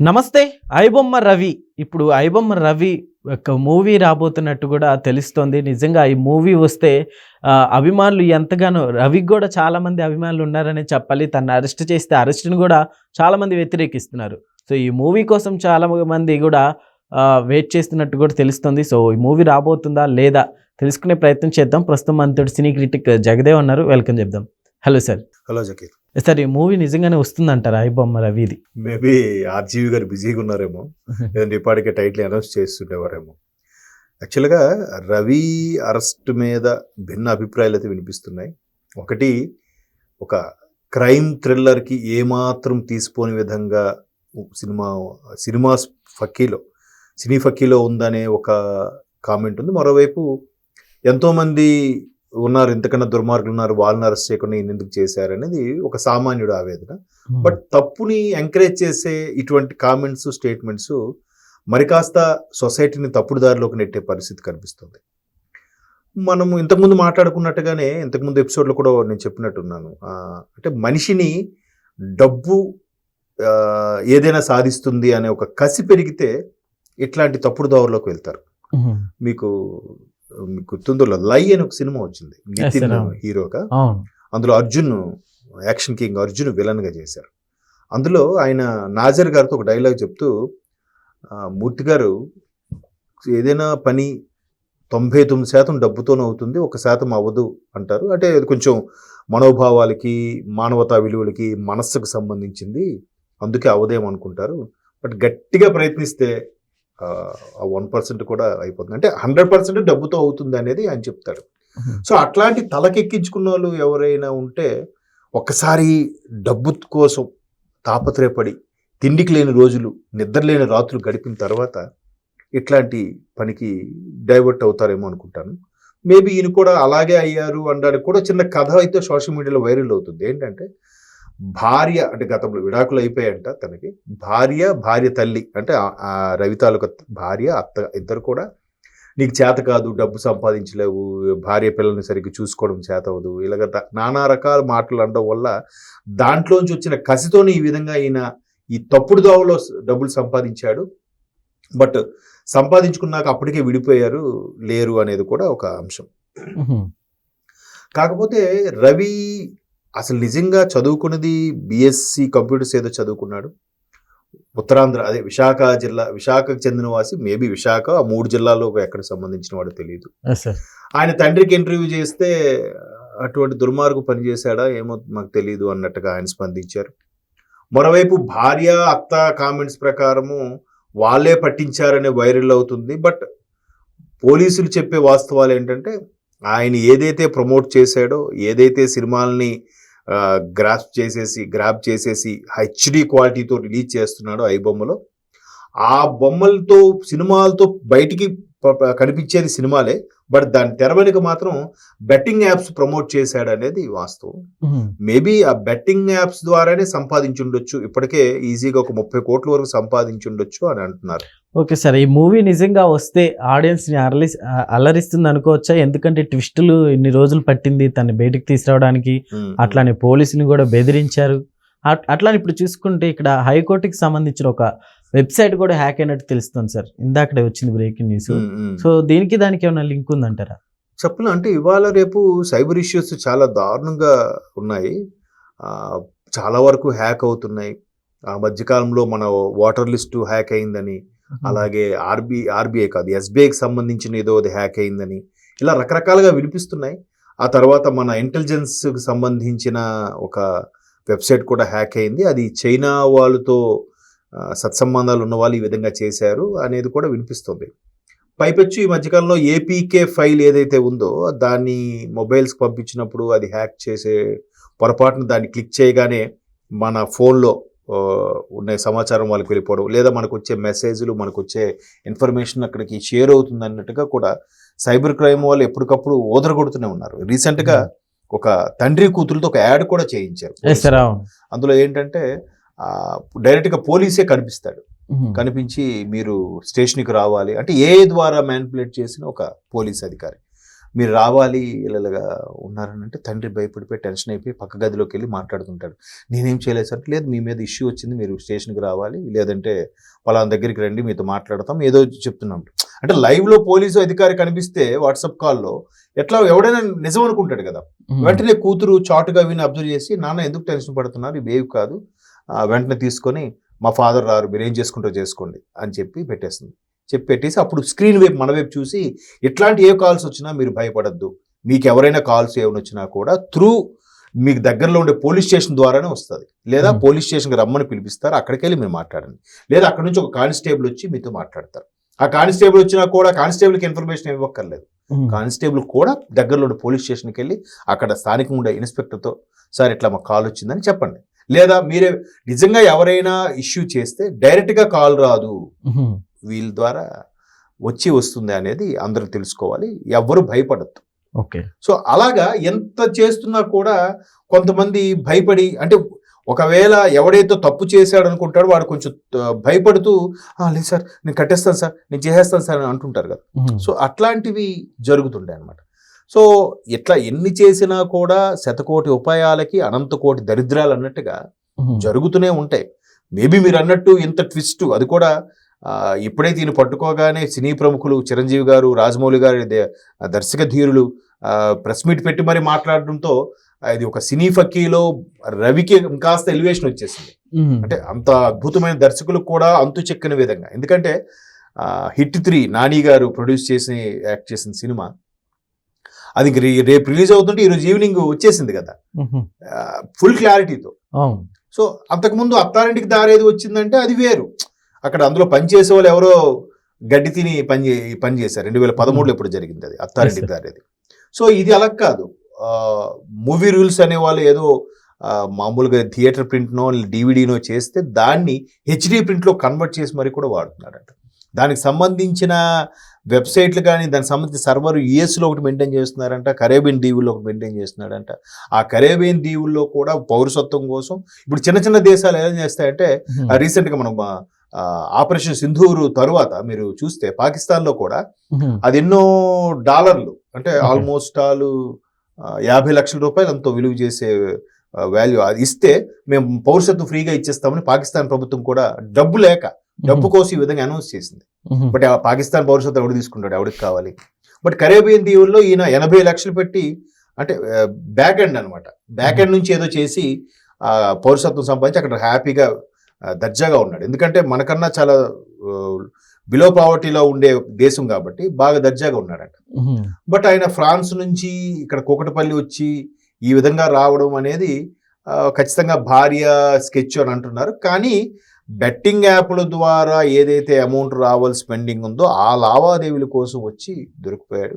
నమస్తే ఐబొమ్మ రవి. ఇప్పుడు ఐబొమ్మ రవి ఒక మూవీ రాబోతున్నట్టు కూడా తెలుస్తోంది. నిజంగా ఈ మూవీ వస్తే అభిమానులు ఎంతగానో రవికి కూడా చాలా మంది అభిమానులు ఉన్నారని చెప్పాలి. తను అరెస్ట్ చేస్తే అరెస్ట్ని కూడా చాలామంది వ్యతిరేకిస్తున్నారు. సో ఈ మూవీ కోసం చాలా మంది కూడా వెయిట్ చేస్తున్నట్టు కూడా తెలుస్తుంది. సో ఈ మూవీ రాబోతుందా లేదా తెలుసుకునే ప్రయత్నం చేద్దాం. ప్రస్తుతం మనతో సినీ క్రిటిక్ జగదేవ్ ఉన్నారు. వెల్కమ్ చెప్దాం. Hello sir. Hello Zakir. Sir ఈ మూవీ నిజంగానే వస్తుందంటారా ఐబొమ్మ రవిది? మేబీ ఆర్జీవి గారు బిజీగా ఉన్నారేమో లేదంటే ఇప్పటికే టైటిల్ అనౌన్స్ చేస్తుండేవారేమో. యాక్చువల్గా రవి అరెస్ట్ మీద భిన్న అభిప్రాయాలు అయితే వినిపిస్తున్నాయి. ఒకటి ఒక క్రైమ్ థ్రిల్లర్కి ఏమాత్రం తీసిపోని విధంగా సినిమా సినిమా ఫక్కీలో సినీ ఫక్కీలో ఉందనే ఒక కామెంట్ ఉంది. మరోవైపు ఎంతోమంది ఉన్నారు ఇంతకన్నా దుర్మార్గులు ఉన్నారు వాళ్ళని అరెస్ట్ చేయకుండా ఈయన ఎందుకు చేశారు అనేది ఒక సామాన్యుడు ఆవేదన. బట్ తప్పుని ఎంకరేజ్ చేసే ఇటువంటి కామెంట్స్ స్టేట్మెంట్స్ మరి కాస్త సొసైటీని తప్పుడు దారిలోకి నెట్టే పరిస్థితి కనిపిస్తుంది. మనము ఇంతకుముందు మాట్లాడుకున్నట్టుగానే ఇంతకుముందు ఎపిసోడ్లో కూడా నేను చెప్పినట్టున్నాను. అంటే మనిషిని డబ్బు ఏదైనా సాధిస్తుంది అనే ఒక కసి పెరిగితే ఇట్లాంటి తప్పుడు దారిలోకి వెళ్తారు. మీకు మీకు గుర్తుందో లై అని ఒక సినిమా వచ్చింది. నితిన్. హీరోగా. అందులో అర్జున్ యాక్షన్ కింగ్ అర్జున్ విలన్గా చేశారు. అందులో ఆయన నాజర్ గారితో ఒక డైలాగ్ చెప్తూ మూర్తి గారు ఏదైనా పని తొంభై తొమ్మిది శాతం డబ్బుతోనే అవుతుంది ఒక శాతం అవ్వదు అంటారు. అంటే అది కొంచెం మనోభావాలకి మానవతా విలువలకి మనస్సుకు సంబంధించింది. అందుకే అవదేమో అనుకుంటారు బట్ గట్టిగా ప్రయత్నిస్తే ఆ వన్ పర్సెంట్ కూడా అయిపోతుంది. అంటే హండ్రెడ్ పర్సెంట్ డబ్బుతో అవుతుంది అనేది ఆయన చెప్తాడు. సో అట్లాంటి తలకెక్కించుకున్న వాళ్ళు ఎవరైనా ఉంటే ఒక్కసారి డబ్బు కోసం తాపత్రయపడి తిండికి లేని రోజులు నిద్ర లేని రాత్రులు గడిపిన తర్వాత ఇట్లాంటి పనికి డైవర్ట్ అవుతారేమో అనుకుంటాను. మేబీ ఈయన కూడా అలాగే అయ్యారు అనడానికి కూడా చిన్న కథ అయితే సోషల్ మీడియాలో వైరల్ అవుతుంది. ఏంటంటే భార్య అంటే గతంలో విడాకులు అయిపోయాయంట తనకి. భార్య భార్య తల్లి అంటే ఆ- ఆ రవి తాలూకా భార్య అత్త ఇద్దరు కూడా నీకు చేత కాదు డబ్బు సంపాదించలేవు భార్య పిల్లల్ని సరిగ్గా చూసుకోవడం చేత అవ్వదు. ఇలాగ నానా రకాల మాటలు అనడం వల్ల దాంట్లోంచి వచ్చిన కసితోనే ఈ విధంగా ఈయన ఈ తప్పుడు దోవలో డబ్బులు సంపాదించాడు. బట్ సంపాదించుకున్నాక అప్పటికే విడిపోయారు లేరు అనేది కూడా ఒక అంశం. కాకపోతే రవి అసలు నిజంగా చదువుకున్నది బిఎస్సి కంప్యూటర్స్ ఏదో చదువుకున్నాడు? ఉత్తరాంధ్ర అదే విశాఖ జిల్లా విశాఖకు చెందిన వాసి మేబీ విశాఖ ఆ మూడు జిల్లాలో ఎక్కడ సంబంధించిన వాడో తెలియదు ఆయన తండ్రికి ఇంటర్వ్యూ చేస్తే అటువంటి దుర్మార్గు పని చేశాడా? ఏమో మాకు తెలియదు అన్నట్టుగా ఆయన స్పందించారు. మరోవైపు భార్య అత్త కామెంట్స్ ప్రకారము వాళ్ళే పట్టించారనే వైరల్ అవుతుంది. బట్ పోలీసులు చెప్పే వాస్తవాలు ఏంటంటే ఆయన ఏదైతే ప్రమోట్ చేశాడో ఏదైతే సినిమాల్ని గ్రాఫ్ చేసేసి గ్రాప్ చేసేసి హెచ్డి క్వాలిటీతో రిలీజ్ చేస్తున్నాడు ఐ బొమ్మలో. ఆ బొమ్మలతో సినిమాలతో బయటికి కనిపించేది సినిమాలే బట్ దాని తెర వెనుక మాత్రం బెట్టింగ్ యాప్స్ ప్రమోట్ చేశాడు అనేది వాస్తవం మేబీ ఆ బెట్టింగ్ యాప్స్ ద్వారానే సంపాదించుండొచ్చు ఇప్పటికే ఈజీగా ఒక ముప్పై కోట్ల వరకు సంపాదించుండొచ్చు అని అంటున్నారు. ఓకే సార్ ఈ మూవీ నిజంగా వస్తే ఆడియన్స్ని అరలి అలరిస్తుంది అనుకోవచ్చా? ఎందుకంటే ట్విస్టులు ఇన్ని రోజులు పట్టింది తను బయటికి తీసుకురావడానికి అట్లానే పోలీసుని కూడా బెదిరించారు. అట్- అట్లానే ఇప్పుడు చూసుకుంటే ఇక్కడ హైకోర్టుకి సంబంధించిన ఒక వెబ్సైట్ కూడా హ్యాక్ అయినట్టు తెలుస్తుంది సార్. ఇందాకడే వచ్చింది బ్రేకింగ్ న్యూస్. సో దీనికి దానికి ఏమైనా లింక్ ఉందంటారా? చెప్పను అంటే ఇవాళ రేపు సైబర్ ఇష్యూస్ చాలా దారుణంగా ఉన్నాయి. చాలా వరకు హ్యాక్ అవుతున్నాయి. ఆ మధ్యకాలంలో మన వాటర్ లిస్టు హ్యాక్ అయిందని అలాగే ఆర్బీ ఆర్బీఐ కాదు ఎస్బీఐకి సంబంధించిన ఏదో అది హ్యాక్ అయిందని ఇలా రకరకాలుగా వినిపిస్తున్నాయి. ఆ తర్వాత మన ఇంటెలిజెన్స్కి సంబంధించిన ఒక వెబ్సైట్ కూడా హ్యాక్ అయింది. అది చైనా వాళ్ళతో సత్సంబంధాలు ఉన్న వాళ్ళు ఈ విధంగా చేశారు అనేది కూడా వినిపిస్తుంది. పైపెచ్చు ఈ మధ్యకాలంలో ఏపీకే ఫైల్ ఏదైతే ఉందో దాన్ని మొబైల్స్కి పంపించినప్పుడు అది హ్యాక్ చేసే పొరపాటున దాన్ని క్లిక్ చేయగానే మన ఫోన్లో ఉన్న సమాచారం వాళ్ళకి వెళ్ళిపోవడం లేదా మనకు వచ్చే మెసేజ్లు మనకు వచ్చే ఇన్ఫర్మేషన్ అక్కడికి షేర్ అవుతుంది అన్నట్టుగా కూడా సైబర్ క్రైమ్ వాళ్ళు ఎప్పటికప్పుడు ఓదరగొడుతూనే ఉన్నారు. రీసెంట్గా ఒక తండ్రి కూతురుతో ఒక యాడ్ కూడా చేయించారు అందులో ఏంటంటే డైరెక్ట్గా పోలీసే కనిపిస్తాడు. కనిపించి మీరు స్టేషన్కి రావాలి అంటే ఏ ద్వారా మ్యానిపులేట్ చేసిన ఒక పోలీస్ అధికారి. మీరు రావాలి ఇలాగా ఉన్నారని అంటే తండ్రి భయపడిపోయి టెన్షన్ అయిపోయి పక్క గదిలోకి వెళ్ళి మాట్లాడుతుంటాడు. నేనేం చేయలేదు సార్ లేదు మీ మీద ఇష్యూ వచ్చింది మీరు స్టేషన్కి రావాలి లేదంటే పలానా దగ్గరికి రండి మీతో మాట్లాడతాం ఏదో చెప్తున్నాం. అంటే లైవ్లో పోలీసు అధికారి కనిపిస్తే వాట్సాప్ కాల్లో ఎట్లా ఎవడైనా నిజం అనుకుంటాడు కదా. ఉమ్. వెంటనే కూతురు చాటుగా విని అబ్జర్వ్ చేసి నాన్న ఎందుకు టెన్షన్ పడుతున్నారు? ఇవేవి కాదు. వెంటనే తీసుకొని మా ఫాదర్ రారు మీరు ఏం చేసుకుంటారో చేసుకోండి అని చెప్పి పెట్టేస్తుంది. చెప్పి పెట్టేసి అప్పుడు స్క్రీన్ వైపు మన వైపు చూసి ఇట్లాంటి ఏ కాల్స్ వచ్చినా మీరు భయపడద్దు. మీకు ఎవరైనా కాల్స్ ఏమైనా వచ్చినా కూడా త్రూ మీకు దగ్గరలో ఉండే పోలీస్ స్టేషన్ ద్వారానే వస్తుంది. లేదా Hmm. పోలీస్ స్టేషన్కి రమ్మని పిలిపిస్తారు. అక్కడికి వెళ్ళి మీరు మాట్లాడండి. లేదా అక్కడ నుంచి ఒక కానిస్టేబుల్ వచ్చి మీతో మాట్లాడతారు. ఆ కానిస్టేబుల్ వచ్చినా కూడా కానిస్టేబుల్కి ఇన్ఫర్మేషన్ ఇవ్వక్కర్లేదు. కానిస్టేబుల్ కూడా దగ్గరలో ఉన్న పోలీస్ స్టేషన్కి వెళ్ళి అక్కడ స్థానికంగా ఉండే ఇన్స్పెక్టర్తో సార్ ఇట్లా మాకు కాల్ వచ్చిందని చెప్పండి. లేదా మీరే నిజంగా ఎవరైనా ఇష్యూ చేస్తే డైరెక్ట్గా కాల్ రాదు. వీళ్ళ ద్వారా వచ్చి వస్తుంది అనేది అందరూ తెలుసుకోవాలి. ఎవ్వరు భయపడద్దు. ఓకే. సో అలాగా ఎంత చేస్తున్నా కూడా కొంతమంది భయపడి అంటే ఒకవేళ ఎవడైతే తప్పు చేశాడు అనుకుంటాడో వాడు కొంచెం భయపడుతూ "ఆ, లేదు సార్ నేను కట్టేస్తాను సార్ నేను చేసేస్తాను సార్ అని అంటుంటారు కదా. సో అట్లాంటివి జరుగుతుంటాయి అన్నమాట సో ఇట్లా ఎన్ని చేసినా కూడా శతకోటి ఉపాయాలకి అనంత కోటి దరిద్రాలు అన్నట్టుగా. జరుగుతూనే ఉంటాయి మేబీ మీరు అన్నట్టు ఇంత ట్విస్ట్ అది కూడా ఎప్పుడైతే ఈయన పట్టుకోగానే సినీ ప్రముఖులు చిరంజీవి గారు రాజమౌళి గారు దర్శక ధీరులు ప్రెస్ మీట్ పెట్టి మరి మాట్లాడడంతో ఇది ఒక సినీ ఫక్కీలో రవికి ఇంకాస్త ఎలివేషన్ వచ్చేసింది. అంటే అంత అద్భుతమైన దర్శకులకు కూడా అంతు చెక్కని విధంగా. ఎందుకంటే హిట్ త్రీ నాని గారు ప్రొడ్యూస్ చేసి యాక్ట్ చేసిన సినిమా అది రేపు రిలీజ్ అవుతుంటే ఈరోజు ఈవినింగ్ వచ్చేసింది కదా. ఫుల్ క్లారిటీతో సో అంతకుముందు అత్తారింటికి దారేది వచ్చిందంటే అది వేరు. అక్కడ అందులో పనిచేసే వాళ్ళు ఎవరో గడ్డి తిని పని చే- పని చేశారు. రెండు వేల పదమూడులో ఎప్పుడు జరిగింది అది అత్తారింటికి. దారేది. సో ఇది అలా కాదు. మూవీ రూల్స్ అనే వాళ్ళు ఏదో మామూలుగా థియేటర్ ప్రింట్నో డివిడీనో చేస్తే దాన్ని హెచ్డి ప్రింట్లో కన్వర్ట్ చేసి మరి కూడా వాడుతున్నారంట దానికి సంబంధించిన వెబ్సైట్లు కానీ దానికి సంబంధించిన సర్వర్ యుఎస్లో ఒకటి మెయింటైన్ చేస్తున్నారంట కరేబియన్ దీవుల్లో ఒకటి మెయింటైన్ చేస్తున్నాడంట ఆ కరేబియన్ దీవుల్లో కూడా పౌరసత్వం కోసం ఇప్పుడు చిన్న చిన్న దేశాలు ఏం చేస్తాయంటే. రీసెంట్గా మనం ఆపరేషన్ సింధూరు తరువాత మీరు చూస్తే పాకిస్తాన్లో కూడా. అది ఎన్నో డాలర్లు అంటే. ఆల్మోస్ట్ ఆల్ యాభై లక్షల రూపాయలు ఎంతో విలువ చేసే వాల్యూ అది ఇస్తే మేము పౌరసత్వం ఫ్రీగా ఇచ్చేస్తామని పాకిస్తాన్ ప్రభుత్వం కూడా డబ్బు లేక డబ్బు కోసం ఈ విధంగా అనౌన్స్ చేసింది. బట్ ఆ పాకిస్తాన్ పౌరసత్వం ఎవడు తీసుకుంటాడు? ఎవడికి కావాలి? బట్ కరేబియన్ దీవుల్లో ఈయన ఎనభై లక్షలు పెట్టి అంటే బ్యాక్ ఎండ్ అనమాట బ్యాక్ ఎండ్ నుంచి ఏదో చేసి ఆ, పౌరసత్వం సంపాదించి అక్కడ హ్యాపీగా దర్జాగా ఉన్నాడు. ఎందుకంటే మనకన్నా చాలా బిలో పావర్టీలో ఉండే దేశం కాబట్టి బాగా దర్జాగా ఉన్నాడంట. బట్ ఆయన ఫ్రాన్స్ నుంచి ఇక్కడ కూకటపల్లి వచ్చి ఈ విధంగా రావడం అనేది ఖచ్చితంగా భార్య స్కెచ్ అని అంటున్నారు. కానీ బెట్టింగ్ యాప్ల ద్వారా ఏదైతే అమౌంట్ రావాల్సి స్పెండింగ్ ఉందో ఆ లావాదేవీల కోసం వచ్చి దొరికిపోయాడు.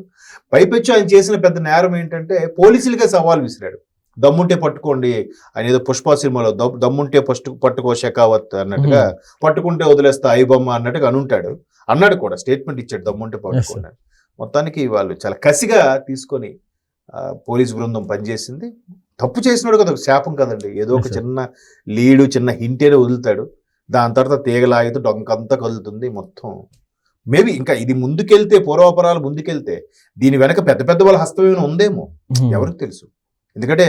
పైపెచ్చు ఆయన చేసిన పెద్ద నేరం ఏంటంటే పోలీసులకే సవాల్ విసిరాడు. దమ్ముంటే పట్టుకోండి. ఆయన ఏదో పుష్ప సినిమాలో దమ్- దమ్ముంటే పట్టు పట్టుకో షెకావత్ అన్నట్టుగా పట్టుకుంటే వదిలేస్తా ఐబొమ్మ అన్నట్టుగా అనుంటాడు. అన్నాడు కూడా స్టేట్మెంట్ ఇచ్చాడు దమ్ముంటే పట్టుకోండి. మొత్తానికి వాళ్ళు చాలా కసిగా తీసుకొని పోలీస్ బృందం పనిచేసింది. తప్పు చేసినాడు కదా ఒక శాపం కదండి. ఏదో ఒక. చిన్న లీడు చిన్న హింటేనే వదులుతాడు. దాని తర్వాత తీగలాగితే డొంకంతా కదులుతుంది మొత్తం. మేబీ ఇంకా ఇది ముందుకెళ్తే పూర్వాపరాలు ముందుకెళ్తే దీని వెనక పెద్ద పెద్ద వాళ్ళ హస్తం ఏమైనా ఉందేమో. ఎవరికి తెలుసు. ఎందుకంటే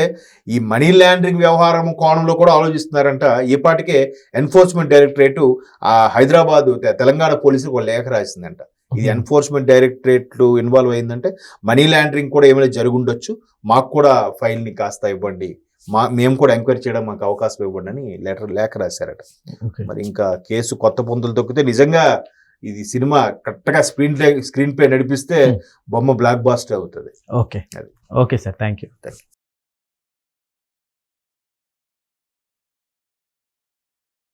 ఈ మనీ లాండరింగ్ వ్యవహారం కోణంలో కూడా ఆలోచిస్తున్నారంట. ఈ పాటికే ఎన్ఫోర్స్మెంట్ డైరెక్టరేట్ ఆ హైదరాబాద్ తెలంగాణ పోలీసులకు ఒక లేఖ రాసిందంట. ఇది. ఎన్ఫోర్స్మెంట్ డైరెక్టరేట్లు ఇన్వాల్వ్ అయిందంటే మనీ లాండరింగ్ కూడా ఏమైనా జరుగుండొచ్చు మాకు కూడా ఫైల్ని కాస్త ఇవ్వండి. మా మేము కూడా ఎంక్వైరీ చేయడం మాకు అవకాశం ఇవ్వండి అని లెటర్ లేఖ రాశారట. మరి ఇంకా కేసు కొత్త పొందులు తొక్కితే నిజంగా ఇది సినిమా కరెక్ట్గా స్క్రీన్ స్క్రీన్ ప్లే నడిపిస్తే. బొమ్మ బ్లాక్ బాస్టర్ అవుతుంది. ఓకే. అది. Okay sir. Thank you.